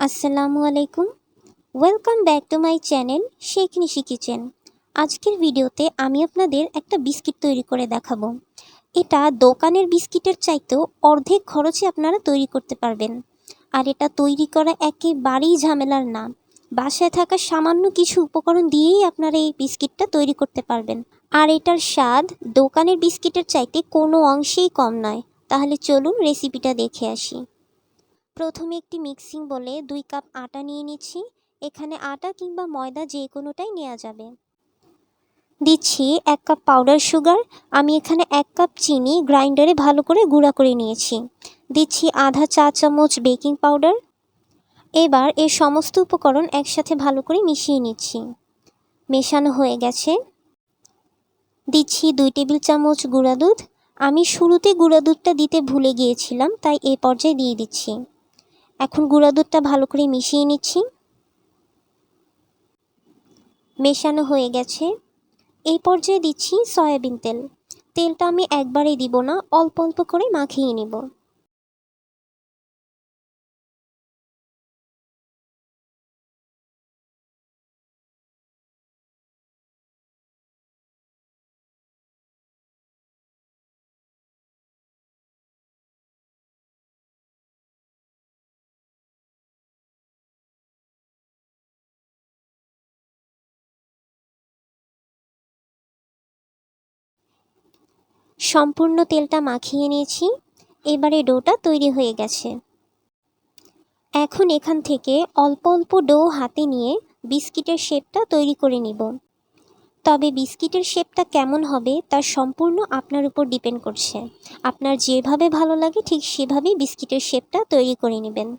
আসসালামু আলাইকুম। Welcome back to my channel Sheikh Nishi kitchen আজকের ভিডিওতে আমি আপনাদের একটা বিস্কিট তৈরি করে দেখাবো। এটা দোকানের বিস্কিটের চাইতেও অর্ধেক খরচে আপনারা তৈরি করতে পারবেন। আর এটা তৈরি করা একেবারেই ঝামেলার না। বাসায় থাকা সামান্য কিছু উপকরণ দিয়েই আপনারা এই বিস্কিটটা তৈরি করতে পারবেন। আর এটার স্বাদ দোকানের বিস্কিটের চাইতে কোনো অংশেই কম নয়। তাহলে চলুন রেসিপিটা দেখে আসি। প্রথমে একটি মিক্সিং বলে দুই কাপ আটা নিয়ে নিচ্ছি। এখানে আটা কিংবা ময়দা যে কোনোটাই নেওয়া যাবে। দিচ্ছি এক কাপ পাউডার সুগার আমি এখানে এক কাপ চিনি গ্রাইন্ডারে ভালো করে গুঁড়া করে নিয়েছি। দিচ্ছি আধা চা চামচ বেকিং পাউডার এবার এর সমস্ত উপকরণ একসাথে ভালো করে মিশিয়ে নিচ্ছি। মেশানো হয়ে গেছে। দিচ্ছি দুই টেবিল চামচ গুঁড়া দুধ। আমি শুরুতে গুঁড়া দুধটা দিতে ভুলে গিয়েছিলাম, তাই এ পর্যায়ে দিয়ে দিচ্ছি। এখন গুঁড়া দুধটা ভালো করে মিশিয়ে নিচ্ছি। মেশানো হয়ে গেছে। এই পর্যায়ে দিচ্ছি সয়াবিন তেল। তেলটা আমি একবারেই দিব না, অল্প অল্প করে মাখিয়ে নিব। সম্পূর্ণ তেলটা মাখিয়ে নিয়েছি। এবারে ডোটা তৈরি হয়ে গেছে। এখন এখান থেকে অল্প অল্প ডো হাতে নিয়ে বিস্কিটের শেপটা তৈরি করে নিব। তবে বিস্কিটের শেপটা কেমন হবে তার সম্পূর্ণ আপনার উপর ডিপেন্ড করছে। আপনার যেভাবে ভালো লাগে ঠিক সেভাবেই বিস্কিটের শেপটা তৈরি করে নেবেন।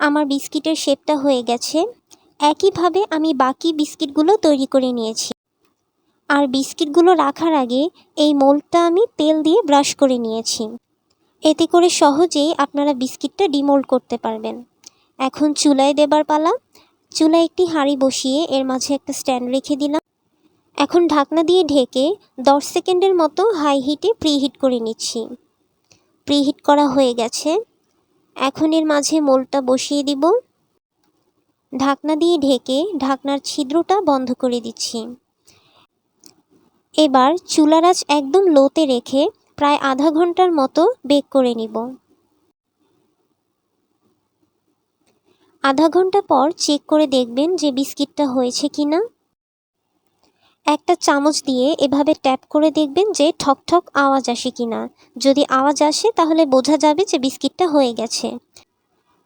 আমার বিস্কিটের শেপটা হয়ে গেছে। একইভাবে আমি বাকি বিস্কিটগুলো তৈরি করে নিয়েছি। আর বিস্কিটগুলো রাখার আগে এই মোল্ডটা আমি তেল দিয়ে ব্রাশ করে নিয়েছি। এতে করে সহজেই আপনারা বিস্কিটটা ডিমোল্ড করতে পারবেন। এখন চুলায় দেবার পালা। চুলায় একটি হাঁড়ি বসিয়ে এর মাঝে একটা স্ট্যান্ড রেখে দিলাম। এখন ঢাকনা দিয়ে ঢেকে দশ সেকেন্ডের মতো হাই হিটে প্রিহিট করে নিচ্ছি। প্রিহিট করা হয়ে গেছে। এখন এর মাঝে মোলটা বসিয়ে দিব। ঢাকনা দিয়ে ঢেকে ঢাকনার ছিদ্রটা বন্ধ করে দিচ্ছি। এবার চুলারাজ একদম লোতে রেখে প্রায় আধা ঘণ্টার মতো বেক করে নিব। আধা ঘণ্টা পর চেক করে দেখবেন যে বিস্কিটটা হয়েছে কি না একটা চামচ দিয়ে এভাবে ট্যাপ করে দেখবেন যে ঠক ঠক আওয়াজ আসে কি না যদি আওয়াজ আসে, তাহলে বোঝা যাবে যে বিস্কিটটা হয়ে গেছে।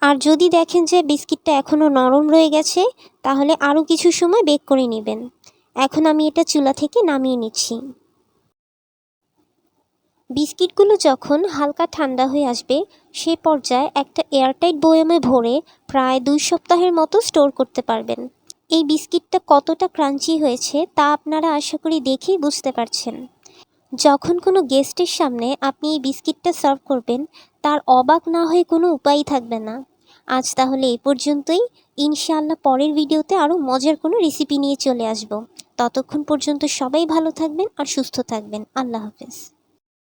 আর যদি দেখেন যে বিস্কিটটা এখনও নরম রয়ে গেছে, তাহলে আরও কিছু সময় বেক করে নেবেন। এখন আমি এটা চুলা থেকে নামিয়ে নিচ্ছি। বিস্কিটগুলো যখন হালকা ঠান্ডা হয়ে আসবে, সে পর্যায়ে একটা এয়ারটাইট বয়ামে ভরে প্রায় দুই সপ্তাহের মতো স্টোর করতে পারবেন। এই বিস্কিটটা কতটা ক্রাঞ্চি হয়েছে তা আপনারা আশা করি দেখেই বুঝতে পারছেন। যখন কোনো গেস্টের সামনে আপনি এই বিস্কিটটা সার্ভ করবেন, তার অবাক না হয়ে কোনো উপায়ই থাকবে না। আজ তাহলে এই পর্যন্তই। ইনশাআল্লাহ পরের ভিডিওতে আরও মজার কোনো রেসিপি নিয়ে চলে আসব। ততক্ষণ পর্যন্ত সবাই ভালো থাকবেন আর সুস্থ থাকবেন। আল্লাহ হাফেজ।